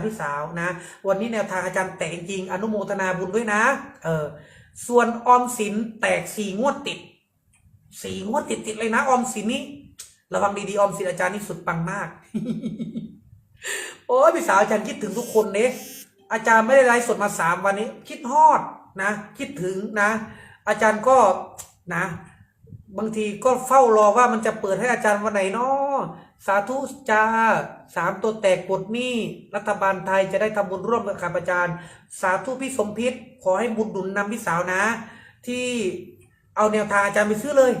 าธุจ่าพี่สาวนะ วันนี้แนวทางอาจารย์แตกจริงอนุโมทนาบุญด้วยนะ เออ ส่วนออมสินแตกสี่งวดติดสี่งวดติดติดๆเลยนะออมสินนี่ระวังดีๆออมสินอาจารย์นี่สุดปังมาก โอ้ยพี่สาวอาจารย์คิดถึงทุกคนเนอาจารย์ไม่ได้ไลฟ์สดมาสามวันนี้ คิดฮอดนะ คิดถึงนะ อาจารย์ก็นะ บางทีก็เฝ้ารอว่ามันจะเปิดให้อาจารย์วันไหนเนาะ สาธุจ้าสามตัวแตกปลดหนี้รัฐบาลไทยจะได้ทำบุญร่วมกับข้าพเจ้าสาธุพี่สมพิษขอให้บุญดุลนำพี่สาวนะ ที่เอาแนวทางอาจารย์ไปซื้อเลย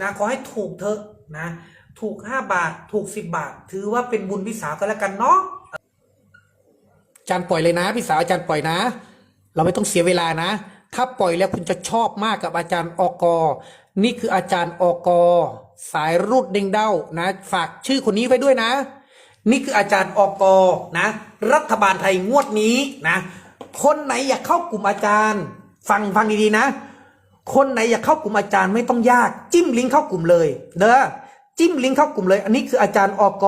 นะขอให้ถูกเถอะนะ ถูกห้าบาทถูกสิบบาท ถือว่าเป็นบุญพี่สาวกันแล้วกันเนาะอาจารย์ปล่อยเลยนะพี่สาวอาจารย์ปล่อยนะ เราไม่ต้องเสียเวลานะ ถ้าปล่อยแล้วคุณจะชอบมากกับอาจารย์อกนี่คืออาจารย์อก สายรูดเด้งเด้านะ ฝากชื่อคนนี้ไว้ด้วยนะ นี่คืออาจารย์อกกนะ รัฐบาลไทยงวดนี้นะ คนไหนอยากเข้ากลุ่มอาจารย์ ฟังฟังดีๆนะ คนไหนอยากเข้ากลุ่มอาจารย์ไม่ต้องยาก จิ้มลิงก์เข้ากลุ่มเลย เด้อจิ้มลิงก์เข้ากลุ่มเลย อันนี้คืออาจารย์อกก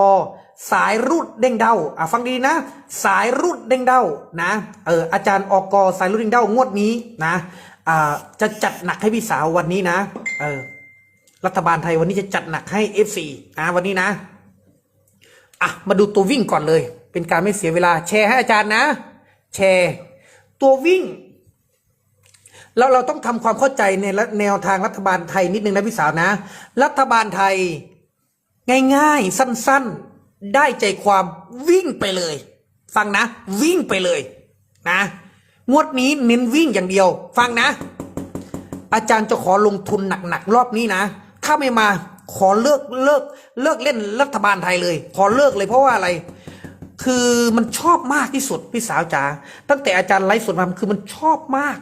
สายรูดเด้งเด้าอะฟังดีๆนะ สายรูดเด้งเด้านะ เอออาจารย์อกสายรูดเด้งเด้างวดนี้นะอ่าจะจัดหนักให้พี่สาววันนี้นะ เออ รัฐบาลไทยวันนี้จะจัดหนักให้ FC นะวันนี้นะ อะ มาดูตัววิ่งก่อนเลย เป็นการไม่เสียเวลา แชร์ให้อาจารย์นะ แชร์ ตัววิ่ง แล้วเราต้องทำความเข้าใจในแนวทางรัฐบาลไทยนิดนึงนะพี่สาวนะ รัฐบาลไทย ง่ายๆ สั้นๆ ได้ใจความวิ่งไปเลย ฟังนะ วิ่งไปเลย นะงวดนี้เน้นวิ่งอย่างเดียว ฟังนะ อาจารย์จะขอลงทุนหนักๆรอบนี้นะ ถ้าไม่มาขอเลิกเลิกเลิกเล่นรัฐบาลไทยเลย ขอเลิกเลยเพราะว่าอะไร คือมันชอบมากที่สุดพี่สาวจ๋าตั้งแต่อาจารย์ไลฟ์สดมาคือมันชอบมาก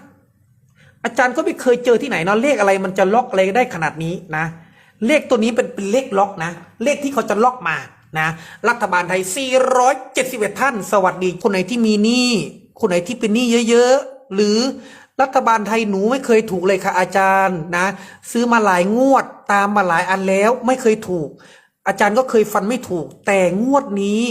อาจารย์ก็ไม่เคยเจอที่ไหนเนาะเลขอะไรมันจะล็อกอะไรได้ขนาดนี้นะ เลขตัวนี้เป็นเป็นเลขล็อกนะ เลขที่เขาจะล็อกมานะ รัฐบาลไทย 471 ท่าน สวัสดีคนไหนที่มีหนี้คนไหนที่เป็นหนี้เยอะ ๆ หรือ รัฐบาลไทยหนูไม่เคยถูกเลยค่ะอาจารย์นะ ซื้อมาหลายงวดตามมาหลายอันแล้วไม่เคยถูก อาจารย์ก็เคยฟันไม่ถูก แต่งวดนี้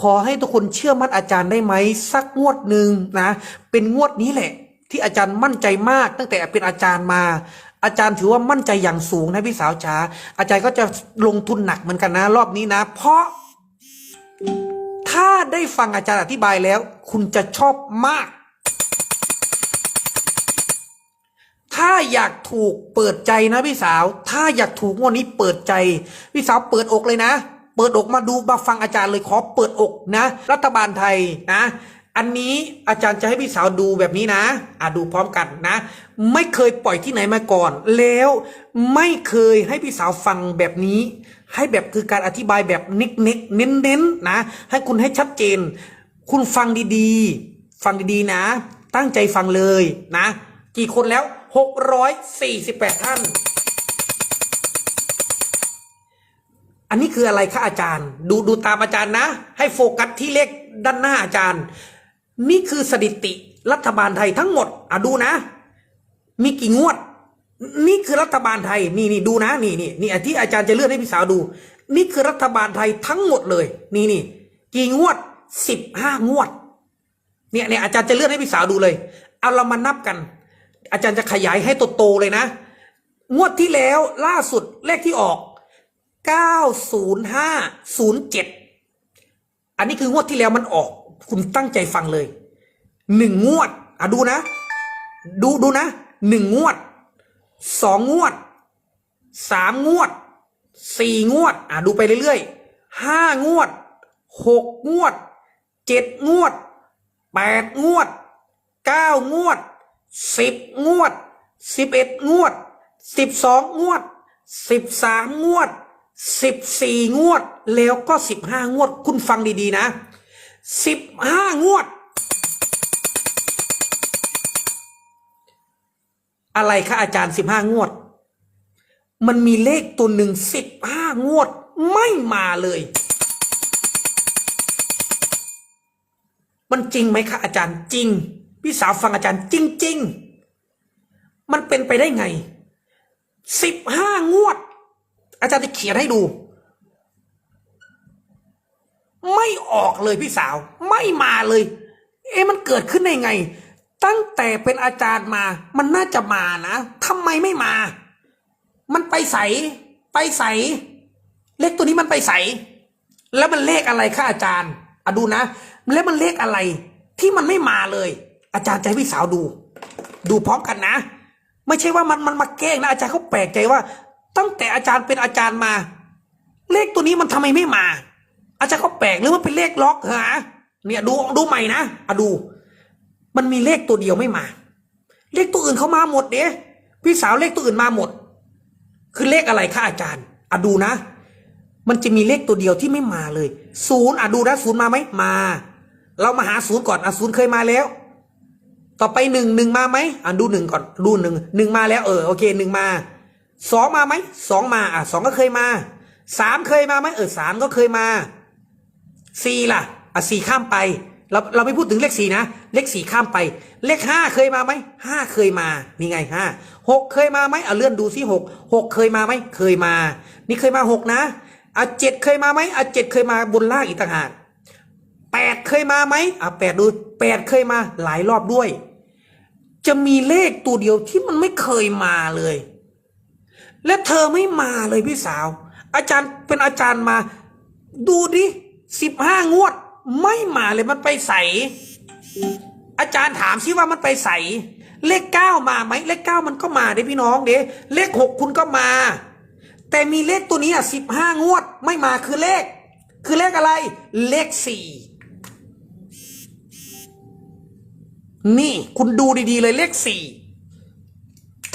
ขอให้ทุกคนเชื่อมั่นอาจารย์ได้ไหมสักงวดหนึ่งนะ เป็นงวดนี้แหละ ที่อาจารย์มั่นใจมาก ตั้งแต่เป็นอาจารย์มา อาจารย์ถือว่ามั่นใจอย่างสูงนะพี่สาวจ๋าอาจารย์ก็จะลงทุนหนักเหมือนกันนะ รอบนี้นะ เพราะ ถ้าได้ฟังอาจารย์อธิบายแล้ว คุณจะชอบมาก อยากถูกเปิดใจนะพี่สาว ถ้าอยากถูกงวดนี้เปิดใจ พี่สาวเปิดอกเลยนะ เปิดอกมาดูมาฟังอาจารย์เลยขอเปิดอกนะ รัฐบาลไทยนะ อันนี้อาจารย์จะให้พี่สาวดูแบบนี้นะ อะดูพร้อมกันนะ ไม่เคยปล่อยที่ไหนมาก่อน แล้วไม่เคยให้พี่สาวฟังแบบนี้ ให้แบบคือการอธิบายแบบน็กเน็กๆเน้นเน้นๆนะ ให้คุณให้ชัดเจน คุณฟังดีๆ ฟังดีๆนะ ตั้งใจฟังเลยนะ กี่คนแล้ว 648 ท่าน อันนี้คืออะไรคะอาจารย์ ดูดูตามอาจารย์นะ ให้โฟกัสที่เลขด้านหน้าอาจารย์ นี่คือสถิติรัฐบาลไทยทั้งหมดอะดูนะ มีกี่งวด นี่คือรัฐบาลไทย นี่นี่ดูนะ นี่นี่นี่ที่อาจารย์จะเลื่อนให้พี่สาวดู นี่คือรัฐบาลไทยทั้งหมดเลย นี่นี่กี่งวดสิบห้างวด เนี่ยเนี่ยอาจารย์จะเลื่อนให้พี่สาวดูเลย เอาเรามานับกัน อาจารย์จะขยายให้โตๆเลยนะ งวดที่แล้วล่าสุดเลขที่ออก 90507 อันนี้คืองวดที่แล้วมันออก คุณตั้งใจฟังเลยหนึ่งงวด อะดูนะ ดูดูนะหนึ่งงวดสองงวดสามงวดสี่งวด อะดูไปเรื่อยๆห้างวดหกงวดเจ็ดงวดแปดงวดเก้างวด สิบงวดสิบเอ็ดงวดสิบสองงวดสิบสามงวดสิบสี่งวด แล้วก็สิบห้างวด คุณฟังดีๆนะสิบห้างวด อะไรคะอาจารย์สิบห้างวด มันมีเลขตัวหนึ่งสิบห้างวดไม่มาเลย มันจริงไหมคะอาจารย์จริง พี่สาวฟังอาจารย์จริง ๆ มันเป็นไปได้ไงสิบห้างวด อาจารย์จะเขียนให้ดู ไม่ออกเลยพี่สาว ไม่มาเลย เอ๊ะมันเกิดขึ้นได้ไง ตั้งแต่เป็นอาจารย์มา มันน่าจะมานะทำไมไม่มา มันไปใส ไปใส เลขตัวนี้มันไปใส แล้วมันเลขอะไรคะอาจารย์อะดูนะ แล้วมันเลขอะไรที่มันไม่มาเลย อาจารย์จะให้พี่สาวดู ดูพร้อมกันนะ ไม่ใช่ว่ามันมันมาแกล้งนะอาจารย์เขาแปลกใจว่า ตั้งแต่อาจารย์เป็นอาจารย์มา เลขตัวนี้มันทำไมไม่มา อาจารย์เขาแปลกหรือว่าเป็นเลขล็อกฮะเนี่ยดูดูใหม่นะอะดู มันมีเลขตัวเดียวไม่มา เลขตัวอื่นเขามาหมดเด้พี่สาวเลขตัวอื่นมาหมด คือเลขอะไรคะอาจารย์อะดูนะ มันจะมีเลขตัวเดียวที่ไม่มาเลยศูนย์อะดูนะศูนย์มาไหมมา เรามาหาศูนย์ก่อนอะศูนย์เคยมาแล้ว ต่อไปหนึ่งหนึ่งมาไหมอะดูหนึ่งก่อนดูหนึ่งหนึ่งมาแล้วเออโอเคหนึ่งมาสองมาไหมสองมาอะสองก็เคยมาสามเคยมาไหมเออสามก็เคยมาสี่ล่ะอะสี่ข้ามไป เราเราไม่พูดถึงเลขสี่นะเลขสี่ข้ามไป เลขห้าเคยมาไหมห้าเคยมานี่ไงห้าหกเคยมาไหมอะเลื่อนดูซิหกหกเคยมาไหมเคยมา นี่เคยมาหกนะอะเจ็ดเคยมาไหมอะเจ็ดเคยมาบนล่างอีกต่างหากแปดเคยมาไหมอะแปดดูแปดเคยมาหลายรอบด้วย จะมีเลขตัวเดียวที่มันไม่เคยมาเลย และเธอไม่มาเลยพี่สาว อาจารย์เป็นอาจารย์มา ดูดิสิบห้างวด ไม่มาเลยมันไปใส อาจารย์ถามซิว่ามันไปใส เลขเก้ามาไหมเลขเก้ามันก็มาเด้พี่น้องเด้เลขหกคุณก็มา แต่มีเลขตัวนี้อะสิบห้างวด ไม่มาคือเลข คือเลขอะไร เลขสี่ นี่คุณดูดีๆเลยเลขสี่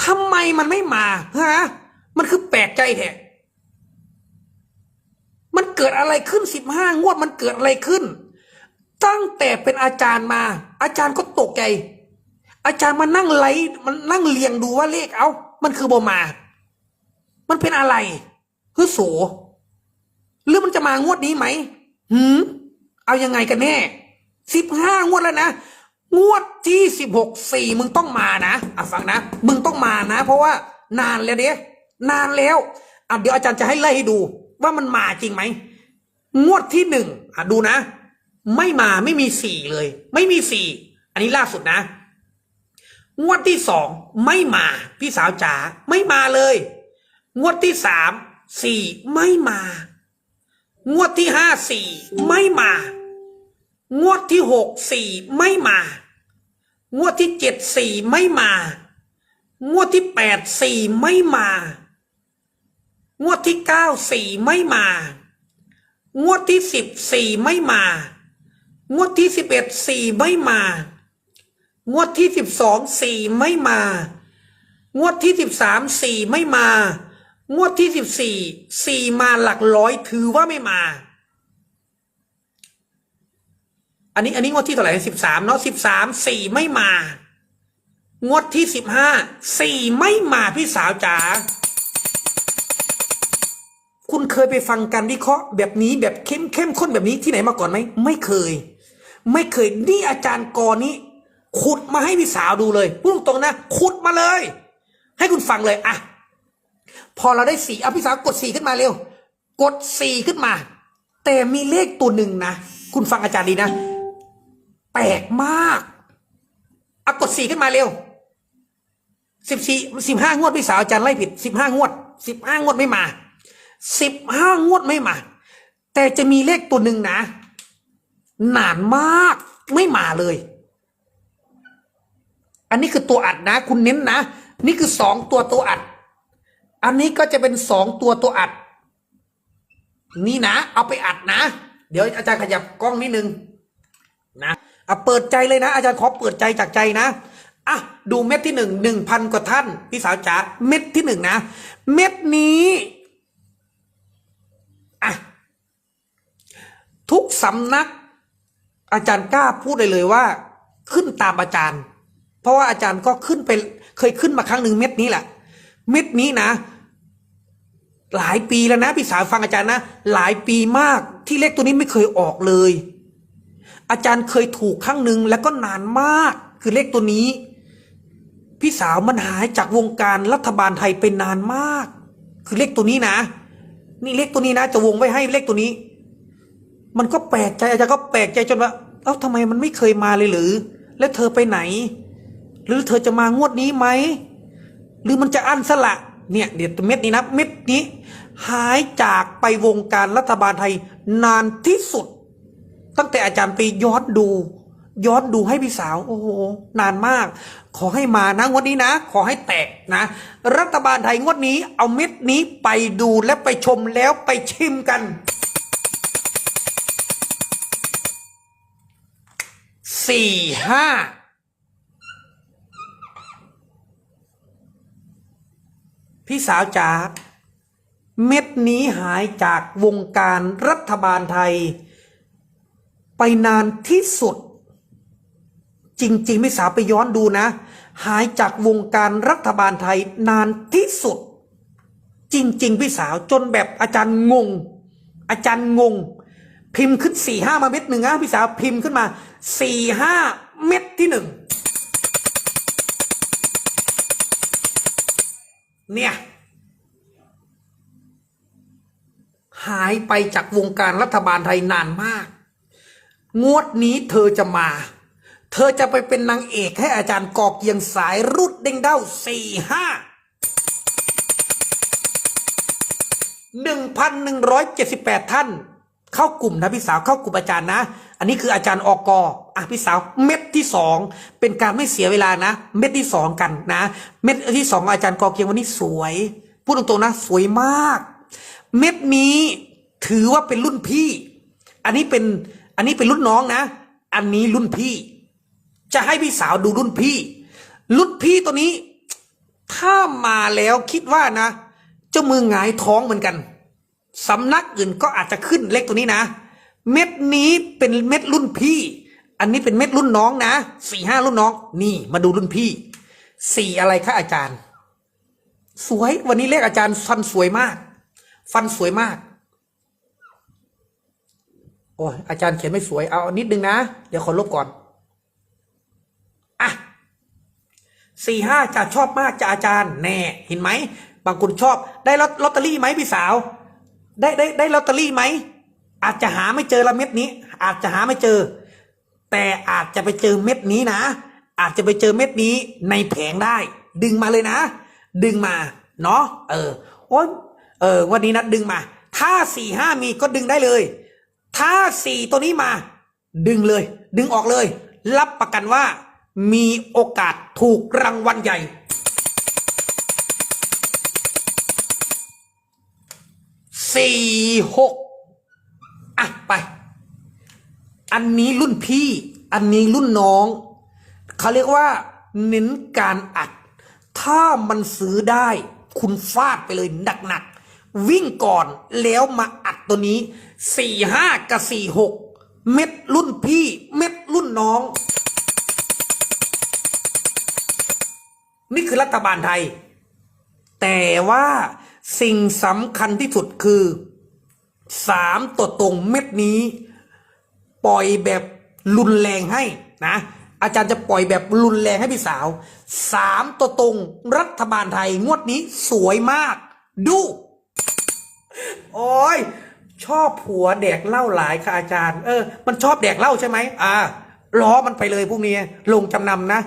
ทำไมมันไม่มาฮะมันคือแปลกใจแท้มันเกิดอะไรขึ้นสิบห้างวดมันเกิดอะไรขึ้น ตั้งแต่เป็นอาจารย์มา อาจารย์ก็ตกใจ อาจารย์มานั่งไลมันนั่งเรียงดูว่าเลขเอามันคือบมา มันเป็นอะไรฮึโสหรือมันจะมางวดนี้ไหมหืมเอายังไงกันแน่สิบห้างวดแล้วนะ งวดที่สิบหกสี่มึงต้องมานะอะฟังนะ มึงต้องมานะ เพราะว่านานแล้วเด้นานแล้วอะเดี๋ยวอาจารย์จะให้ไล่ให้ดู ว่ามันมาจริงไหมงวดที่หนึ่งอะดูนะ ไม่มาไม่มีสี่เลย ไม่มีสี่อันนี้ล่าสุดนะ งวดที่สองไม่มาพี่สาวจ๋าไม่มาเลย งวดที่สามสี่ไม่มา งวดที่ห้าสี่ไม่มา งวดที่หกสี่ไม่มา งวดที่เจ็ดสี่ไม่มา งวดที่แปดสี่ไม่มา งวดที่เก้าสี่ไม่มา งวดที่สิบสี่ไม่มา งวดที่สิบเอ็ดสี่ไม่มา งวดที่สิบสองสี่ไม่มา งวดที่สิบสามสี่ไม่มา งวดที่สิบสี่สี่มาหลักร้อยถือว่าไม่มา อันนี้ อันนี้งวดที่เท่าไหร่สิบสามเนาะสิบสามสี่ไม่มา งวดที่สิบห้าสี่ไม่มาพี่สาวจ๋าคุณเคยไปฟังการวิเคราะห์แบบนี้แบบเข้มเข้มข้นแบบนี้ที่ไหนมาก่อนไหมไม่เคย ไม่เคยนี่อาจารย์กรนี้ ขุดมาให้พี่สาวดูเลยพูดตรงๆนะ ขุดมาเลย ให้คุณฟังเลยอะพอเราได้สี่เอาพี่สาวกดสี่ขึ้นมาเร็ว กดสี่ขึ้นมา แต่มีเลขตัวหนึ่งนะ คุณฟังอาจารย์ดีนะ แปลกมากเอากดสี่ขึ้นมาเร็วสิบสี่สิบห้างวดพี่สาวอาจารย์ไล่ผิดสิบห้างวดสิบห้างวดไม่มาสิบห้างวดไม่มา แต่จะมีเลขตัวหนึ่งนะ นานมากไม่มาเลย อันนี้คือตัวอัดนะ คุณเน้นนะ นี่คือสองตัวตัวอัด อันนี้ก็จะเป็นสองตัวตัวอัด นี่นะ เอาไปอัดนะ เดี๋ยวอาจารย์ขยับกล้องนิดนึง อะเปิดใจเลยนะ อาจารย์ขอเปิดใจจากใจนะอะดูเม็ดที่หนึ่งหนึ่งพันกว่าท่าน พี่สาวจ๋าเม็ดที่หนึ่งนะ เม็ดนี้อะทุกสำนัก อาจารย์กล้าพูดเลยเลยว่า ขึ้นตามอาจารย์ เพราะว่าอาจารย์ก็ขึ้นไปเคยขึ้นมาครั้งหนึ่งเม็ดนี้แหละ เม็ดนี้นะ หลายปีแล้วนะพี่สาวฟังอาจารย์นะหลายปีมากที่เลขตัวนี้ไม่เคยออกเลย อาจารย์เคยถูกครั้งหนึ่งแล้วก็นานมาก คือเลขตัวนี้ พี่สาวมันหายจากวงการรัฐบาลไทยเป็นนานมาก คือเลขตัวนี้นะ นี่เลขตัวนี้นะ จะวงไว้ให้เลขตัวนี้ มันก็แปลกใจอาจารย์ก็แปลกใจจนว่าเอ้าทำไมมันไม่เคยมาเลยหรือ แล้วเธอไปไหน หรือเธอจะมางวดนี้ไหมหรือมันจะอั้นสละเนี่ยเดี๋ยวเม็ดนี้นะเม็ดนี้ หายจากไปวงการรัฐบาลไทยนานที่สุด ตั้งแต่อาจารย์ไปย้อนดู ย้อนดูให้พี่สาว โอ้โห นานมาก ขอให้มานะงวดนี้นะ ขอให้แตกนะ รัฐบาลไทยงวดนี้ เอาเม็ดนี้ไปดูและไปชมแล้วไปชิมกันสี่ห้าพี่สาวจ๋าเม็ดนี้หายจากวงการรัฐบาลไทย ไปนานที่สุด จริงๆพี่สาวไปย้อนดูนะ หายจากวงการรัฐบาลไทยนานที่สุด จริง ๆ พี่สาวจนแบบอาจารย์งง อาจารย์งง พิมพ์ขึ้นสี่ห้ามาเม็ดหนึ่งนะพี่สาวพิมพ์ขึ้นมาสี่ห้าเม็ดที่หนึ่งเนี่ยหายไปจากวงการรัฐบาลไทยนานมาก งวดนี้เธอจะมา เธอจะไปเป็นนางเอกให้อาจารย์กอกเกียงสายรุดเด้งเด้าสี่ห้าหนึ่งพันหนึ่งร้อยเจ็ดสิบแปดท่าน เข้ากลุ่มนะพี่สาวเข้ากลุ่มอาจารย์นะ อันนี้คืออาจารย์อกอะพี่สาวเม็ดที่สองเป็นการไม่เสียเวลานะ เม็ดที่สองกันนะ เม็ดที่สองอาจารย์กอเกียงวันนี้สวย พูดตรงๆนะ สวยมาก เม็ดนี้ถือว่าเป็นรุ่นพี่ อันนี้เป็น อันนี้เป็นรุ่นน้องนะ อันนี้รุ่นพี่ จะให้พี่สาวดูรุ่นพี่ รุ่นพี่ตัวนี้ ถ้ามาแล้วคิดว่านะ เจ้ามือหงายท้องเหมือนกันสำนักอื่นก็อาจจะขึ้นเลขตัวนี้นะ เม็ดนี้เป็นเม็ดรุ่นพี่ อันนี้เป็นเม็ดรุ่นน้องนะสี่ห้ารุ่นน้อง นี่มาดูรุ่นพี่สี่อะไรคะอาจารย์ สวยวันนี้เลขอาจารย์ฟันสวยมาก ฟันสวยมาก อ้ยอาจารย์เขียนไม่สวยเอานิดนึงนะ เดี๋ยวขอลบก่อนอะสี่ห้าจะชอบมากจะอาจารย์แน่เห็นไหมบางคนชอบได้ลอตลอตเตอรี่ไหมพี่สาว ได้ได้ได้ลอตเตอรี่ไหมอาจจะหาไม่เจอละเม็ดนี้ อาจจะหาไม่เจอ แต่อาจจะไปเจอเม็ดนี้นะ อาจจะไปเจอเม็ดนี้ในแผงได้ ดึงมาเลยนะ ดึงมาเนาะเออโอ้ยเออวันนี้นะดึงมา ถ้าสี่ห้ามีก็ดึงได้เลย ถ้าสี่ตัวนี้มา ดึงเลย ดึงออกเลย รับประกันว่า มีโอกาสถูกรางวัลใหญ่ สี่หกอะ ไป อันนี้รุ่นพี่ อันนี้รุ่นน้อง เขาเรียกว่า เน้นการอัด ถ้ามันซื้อได้ คุณฟาดไปเลยหนักๆ วิ่งก่อนแล้วมาอัดตัวนี้ สี่ห้ากับสี่หกเม็ดรุ่นพี่ เม็ดรุ่นน้อง นี่คือรัฐบาลไทย แต่ว่าสิ่งสำคัญที่สุดคือสามตัวตรงเม็ดนี้ ปล่อยแบบรุนแรงให้นะ อาจารย์จะปล่อยแบบรุนแรงให้พี่สาวสามตัวตรงรัฐบาลไทยงวดนี้สวยมาก ดู โอ้ย ชอบผัวแดกเหล้าหลายค่ะอาจารย์ เออ มันชอบแดกเหล้าใช่ไหมอ่าล้อมันไปเลยพวกนี้ลงจำนำนะ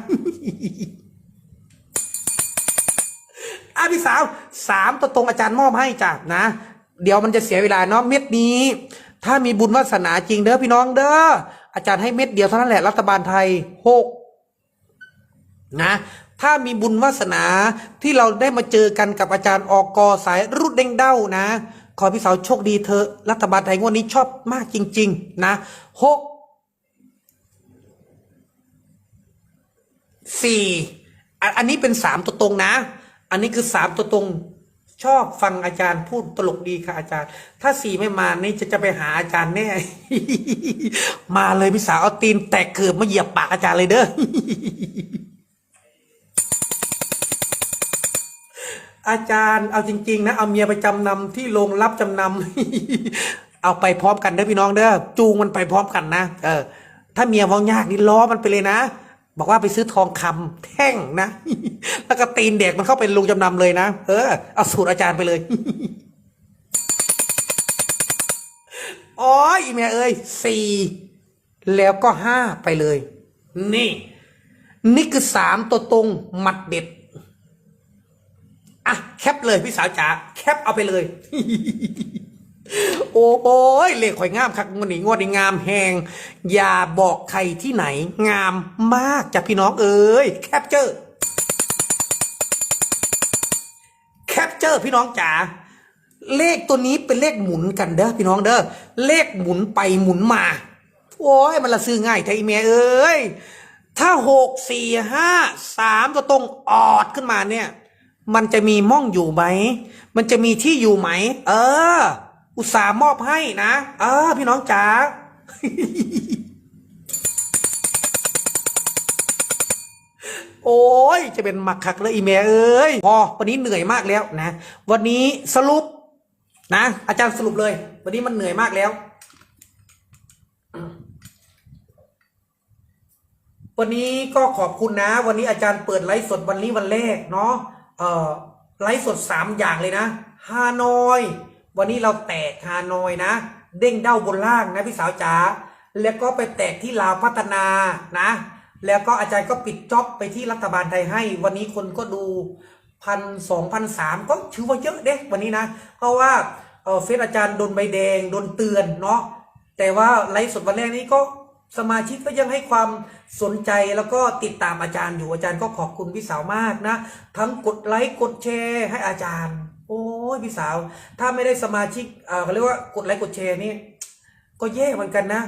อะพี่สาวสามตัวตรงอาจารย์มอบให้จ้ะนะ เดี๋ยวมันจะเสียเวลาเนาะเม็ดนี้ ถ้ามีบุญวาสนาจริงเด้อพี่น้องเด้ออาจารย์ให้เม็ดเดียวเท่านั้นแหละรัฐบาลไทยหกนะ ถ้ามีบุญวาสนาที่เราได้มาเจอกันกับอาจารย์ออกกสายรุดเด้งเด้านะ ขอพี่สาวโชคดีเถอรัฐบาลไทยงวดนี้ชอบมากจริง ๆ นะหกสี่อันนี้เป็นสามตัวตรงนะ อันนี้คือสามตัวตรงชอบฟังอาจารย์พูดตลกดีค่ะอาจารย์ ถ้าสี่ไม่มานี่จะจะไปหาอาจารย์แน่ มาเลยพี่สาวเอาตีนแตกเกือบมาเหยียบปากอาจารย์เลยเด้อ อาจารย์เอาจริง ๆ นะ เอาเมียไปจำนำที่โรงรับจำนำเอาไปพร้อมกันเด้อพี่น้องเด้อจูงมันไปพร้อมกันนะเออ ถ้าเมียมองยากนี่ล้อมันไปเลยนะบอกว่าไปซื้อทองคำแท่งนะ แล้วก็ตีนเด็กมันเข้าไปลงจำนำเลยนะเออเอาสูตรอาจารย์ไปเลยอ๋ออีเมียเอ้ยสี่แล้วก็ห้าไปเลย นี่ นี่คือสามตัวตรงหมัดเด็ด อะแคปเลยพี่สาวจ๋าแคปเอาไปเลย โอ้โอยเลขข่อยงามคักงวดนี้งวดนี้งามแหงอย่าบอกใครที่ไหน งามมากจ้ะพี่น้องเอ้ยแคปเจอร์ แคปเจอร์พี่น้องจ๋าเลขตัวนี้เป็นเลขหมุนกันเด้อพี่น้องเด้อเลขหมุนไปหมุนมา โอ้ยมันละซื้อง่ายไทยเมียเอ้ยถ้าหกสี่ห้าสามตัวตรงออดขึ้นมาเนี่ย มันจะมีม่องอยู่ไหม มันจะมีที่อยู่ไหม เออ อุตส่าห์มอบให้นะ เออ พี่น้องจ๋า โอ้ย จะเป็นหมักคักเลยอีเมเอ้ย พอ วันนี้เหนื่อยมากแล้วนะ วันนี้สรุป นะ อาจารย์สรุปเลย วันนี้มันเหนื่อยมากแล้ว วันนี้ก็ขอบคุณนะ วันนี้อาจารย์เปิดไลฟ์สดวันนี้วันแรกเนาะ เอ่อไลฟ์สดสามอย่างเลยนะฮานอย วันนี้เราแตกฮานอยนะ เด้งเด้าบนล่างนะพี่สาวจ๋าแล้วก็ไปแตกที่ลาวพัฒนานะ แล้วก็อาจารย์ก็ปิดจ็อบไปที่รัฐบาลไทยให้ วันนี้คนก็ดูพันสองพันสามก็ถือว่าเยอะเด้วันนี้นะ เพราะว่าเออเฟซอาจารย์โดนใบแดงโดนเตือนเนาะแต่ว่าไลฟ์สดวันแรกนี้ก็สมาชิกก็ยังให้ความ สนใจแล้วก็ติดตามอาจารย์อยู่อาจารย์ก็ขอบคุณพี่สาวมากนะ ทั้งกดไลค์กดแชร์ให้อาจารย์ โอ้ยพี่สาว ถ้าไม่ได้สมาชิกเอ่อเขาเรียกว่ากดไลค์กดแชร์นี่ก็แย่เหมือนกันนะ